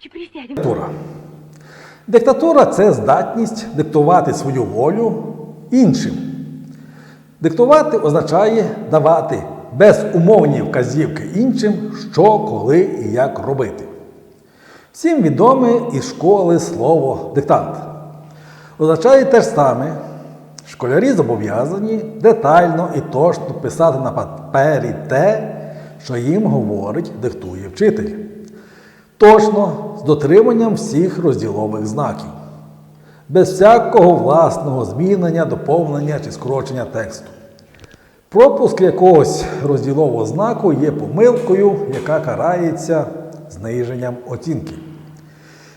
Чи присядем? Диктатура. Диктатура це здатність диктувати свою волю іншим. Диктувати означає давати безумовні вказівки іншим, що, коли і як робити. Всім відоме із школи слово диктант. Означає те ж саме. Школярі зобов'язані детально і точно писати на папері те, що їм говорить, диктує вчитель. Точно дотриманням всіх розділових знаків, без всякого власного змінення, доповнення чи скорочення тексту. Пропуск якогось розділового знаку є помилкою, яка карається зниженням оцінки.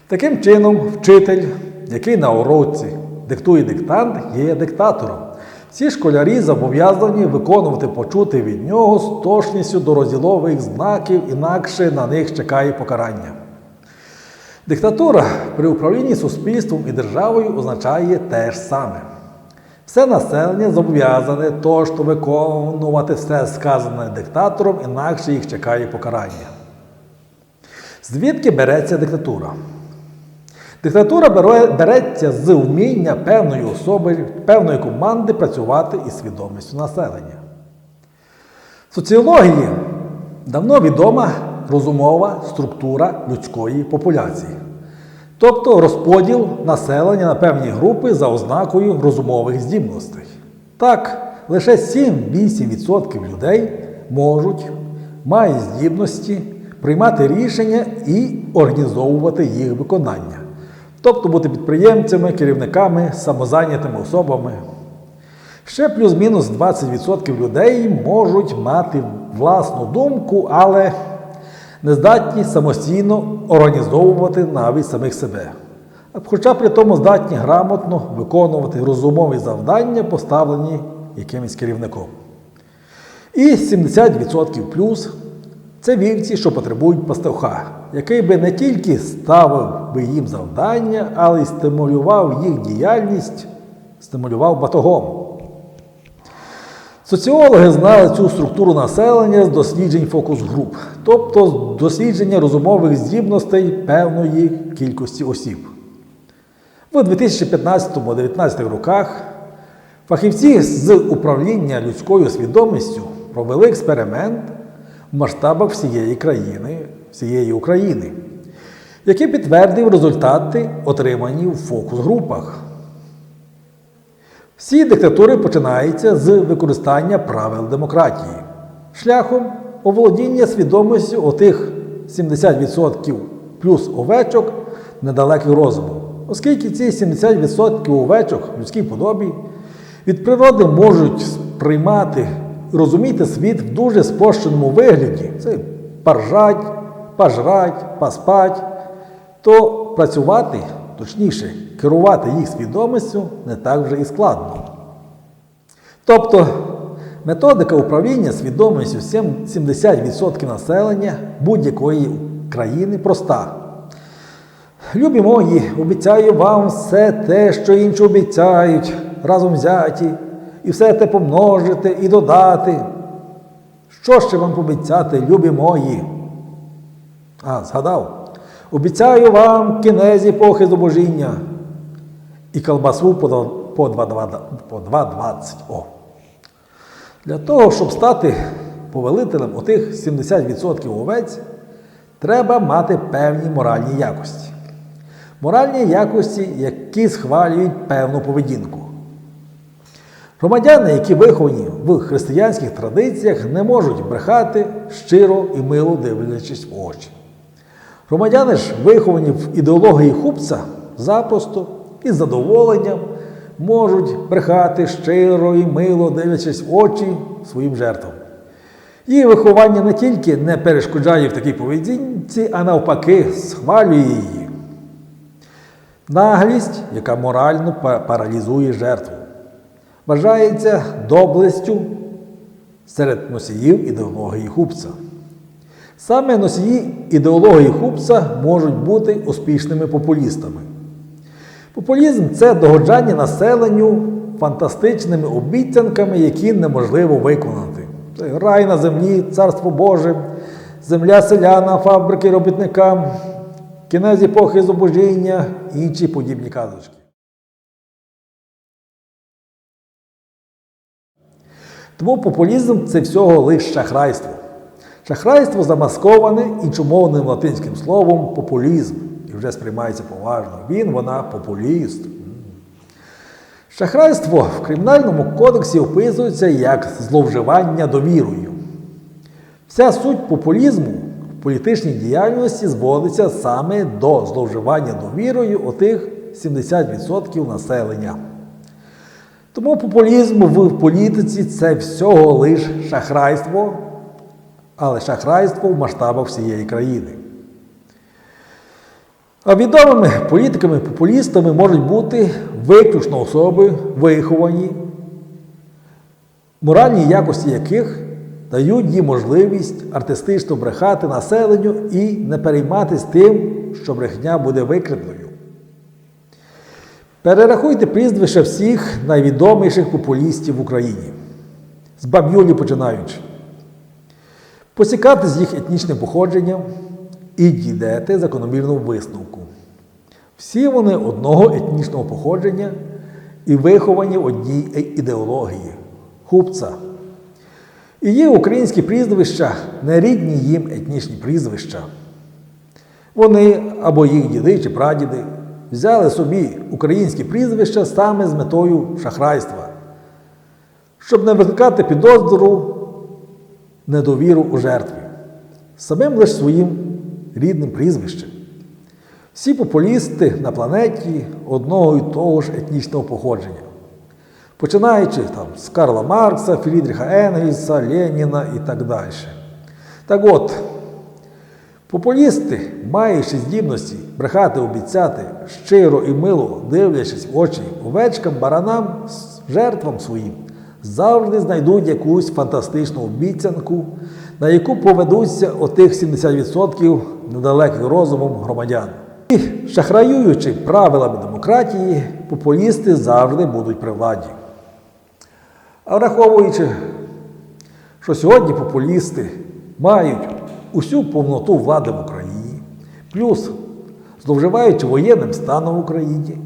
Таким чином, вчитель, який на уроці диктує диктант, є диктатором. Всі школярі зобов'язані виконувати почути від нього з точністю до розділових знаків, інакше на них чекає покарання. Диктатура при управлінні суспільством і державою означає те ж саме. Все населення зобов'язане точно виконувати все сказане диктатором, інакше їх чекає покарання. Звідки береться диктатура? Диктатура береться з вміння певної особи, певної команди працювати із свідомістю населення. Соціології давно відома розумова структура людської популяції, тобто розподіл населення на певні групи за ознакою розумових здібностей. Так, лише 7-8% людей можуть, мають здібності приймати рішення і організовувати їх виконання, тобто бути підприємцями, керівниками, самозайнятими особами. Ще плюс-мінус 20% людей можуть мати власну думку, але не здатні самостійно організовувати навіть самих себе. Хоча при тому здатні грамотно виконувати розумові завдання, поставлені якимось керівником. І 70% плюс це вівці, що потребують пастуха, який би не тільки ставив би їм завдання, але й стимулював їх діяльність, стимулював батогом. Соціологи знали цю структуру населення з досліджень фокус-груп, тобто з дослідження розумових здібностей певної кількості осіб. В 2015-2019 роках фахівці з управління людською свідомістю провели експеримент в масштабах всієї країни, всієї України, який підтвердив результати, отримані в фокус-групах. Всі диктатури починаються з використання правил демократії, шляхом оволодіння свідомістю отих 70% плюс овечок недалеких розуму, оскільки ці 70% овечок в людській подобі від природи можуть сприймати розуміти світ в дуже спрощеному вигляді. Це паржать, пажрать, паспать, то працювати, точніше, керувати їх свідомістю не так вже і складно. Тобто методика управління свідомістю 70% населення будь-якої країни проста. Любі мої, обіцяю вам все те, що інші обіцяють, разом взяті, і все те помножити і додати. Що ще вам пообіцяти, любі мої? А, згадав. Обіцяю вам кінець епохи зубожіння і колбасу по два- по 2,20. По 2,20. О. Для того, щоб стати повелителем отих 70% овець, треба мати певні моральні якості. Моральні якості, які схвалюють певну поведінку. Громадяни, які виховані в християнських традиціях, не можуть брехати щиро і мило дивлячись в очі. Громадяни ж, виховані в ідеології хупца, запросто і з задоволенням можуть брехати щиро і мило дивлячись в очі своїм жертвам. Її виховання не тільки не перешкоджає в такій поведінці, а навпаки, схвалює її. Наглість, яка морально паралізує жертву, вважається доблестю серед носіїв ідеології хупца. Саме носії ідеології Хупса можуть бути успішними популістами. Популізм це догоджання населенню фантастичними обіцянками, які неможливо виконати. Це рай на землі, царство Боже, земля селянам, фабрики робітникам. кінець епохи зубожіння і інші подібні казочки. Тому популізм це всього лише шахрайство. Шахрайство замасковане іншомовним латинським словом популізм і вже сприймається поважно. Він, вона популіст. Шахрайство в Кримінальному кодексі описується як зловживання довірою. Вся суть популізму в політичній діяльності зводиться саме до зловживання довірою отих 70% населення. Тому популізм в політиці це всього лиш шахрайство, але шахрайство в масштабах всієї країни. А відомими політиками-популістами можуть бути виключно особи, виховані, моральні якості яких дають їм можливість артистично брехати населенню і не перейматися тим, що брехня буде викритною. Перерахуйте прізвища всіх найвідоміших популістів в Україні, з баб'юлі починаючи. Посікати з їх етнічним походженням і дійдете закономірного висновку. Всі вони одного етнічного походження і виховані в одній ідеології хупца. І є українські прізвища, нерідні їм етнічні прізвища. Вони або їх діди чи прадіди взяли собі українські прізвища саме з метою шахрайства, щоб не викликати підозру, недовіру у жертві, самим лише своїм рідним прізвищем. Всі популісти на планеті одного і того ж етнічного походження. Починаючи там, з Карла Маркса, Фрідріха Енгельса, Леніна і так далі. Так от, популісти, маючи здібності брехати, обіцяти щиро і мило, дивлячись в очі овечкам, баранам, жертвам своїм, завжди знайдуть якусь фантастичну обіцянку, на яку поведуться отих 70% недалеких розумом громадян. І шахраюючи правилами демократії, популісти завжди будуть при владі. А враховуючи, що сьогодні популісти мають усю повноту влади в Україні, плюс зловживаючи воєнним станом в Україні,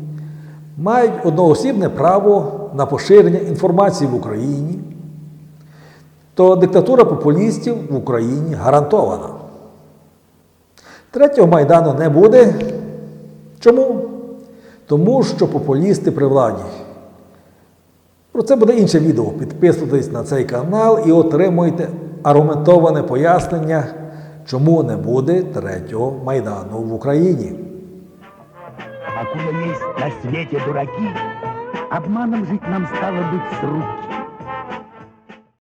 мають одноосібне право на поширення інформації в Україні, то диктатура популістів в Україні гарантована. Третього майдану не буде. Чому? Тому що популісти при владі. Про це буде інше відео. Підписуйтесь на цей канал і отримуйте аргументоване пояснення, чому не буде третього майдану в Україні. Покуда есть на свете дураки, Обманом жить нам стало быть с руки.